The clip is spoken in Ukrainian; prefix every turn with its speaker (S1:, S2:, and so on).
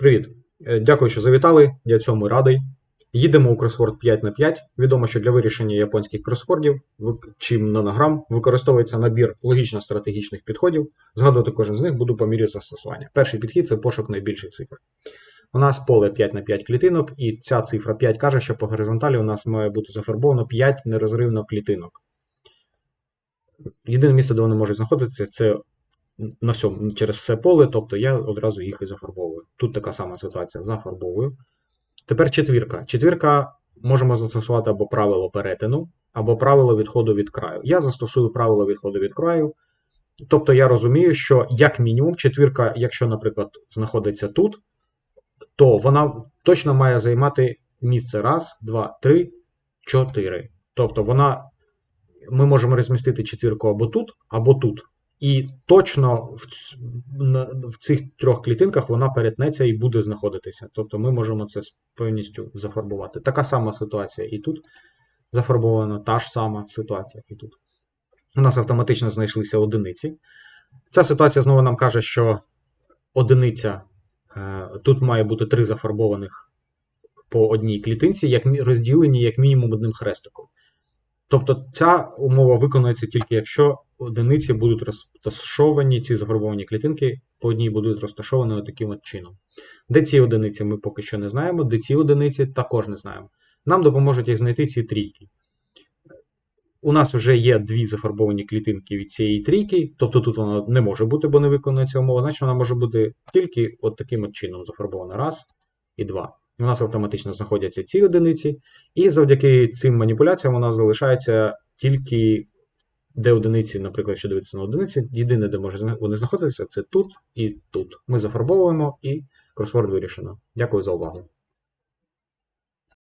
S1: Привіт. Е, Дякую, що завітали. Я цьому радий. Їдемо у кросворд 5 на 5. Відомо, що для вирішення японських кросвордів чи нанограм використовується набір логічно-стратегічних підходів. Згадувати кожен з них буду по мірі застосування. Перший підхід це пошук найбільших цифр. У нас поле 5 на 5 клітинок, і ця цифра 5 каже, що по горизонталі у нас має бути зафарбовано 5 нерозривно клітинок. Єдине місце, де вони можуть знаходитися, це на всьому через все поле, тобто я одразу їх і зафарбовую. Тут така сама ситуація. Зафарбовую. Тепер четвірка. Четвірка можемо застосувати або правило перетину, або правило відходу від краю. Я застосую правило відходу від краю. Тобто я розумію, що як мінімум четвірка, якщо, наприклад, знаходиться тут, то вона точно має займати місце раз, два, три, чотири. Тобто вона, ми можемо розмістити четвірку або тут, або тут. І точно в, цих трьох клітинках вона перетнеться і буде знаходитися. Тобто ми можемо це з певністю зафарбувати. Така сама ситуація і тут зафарбована, та ж сама ситуація і тут. У нас автоматично знайшлися одиниці. Ця ситуація знову нам каже, що одиниця е, тут має бути три зафарбованих по одній клітинці, як розділені як мінімум одним хрестиком. Тобто ця умова виконується тільки якщо одиниці будуть розташовані, ці зафарбовані клітинки по одній будуть розташовані таким от чином. Де ці одиниці ми поки що не знаємо, де ці одиниці також не знаємо. Нам допоможуть їх знайти ці трійки. У нас вже є дві зафарбовані клітинки від цієї трійки, тобто тут вона не може бути, бо не виконується умова, значить вона може бути тільки от таким от чином зафарбована. Раз і два. У нас автоматично знаходяться ці одиниці, і завдяки цим маніпуляціям у нас залишається тільки де одиниці, наприклад, якщо дивитися на одиниці, єдине, де може вони знаходитися, це тут і тут. Ми зафарбовуємо і кросворд вирішено. Дякую за увагу.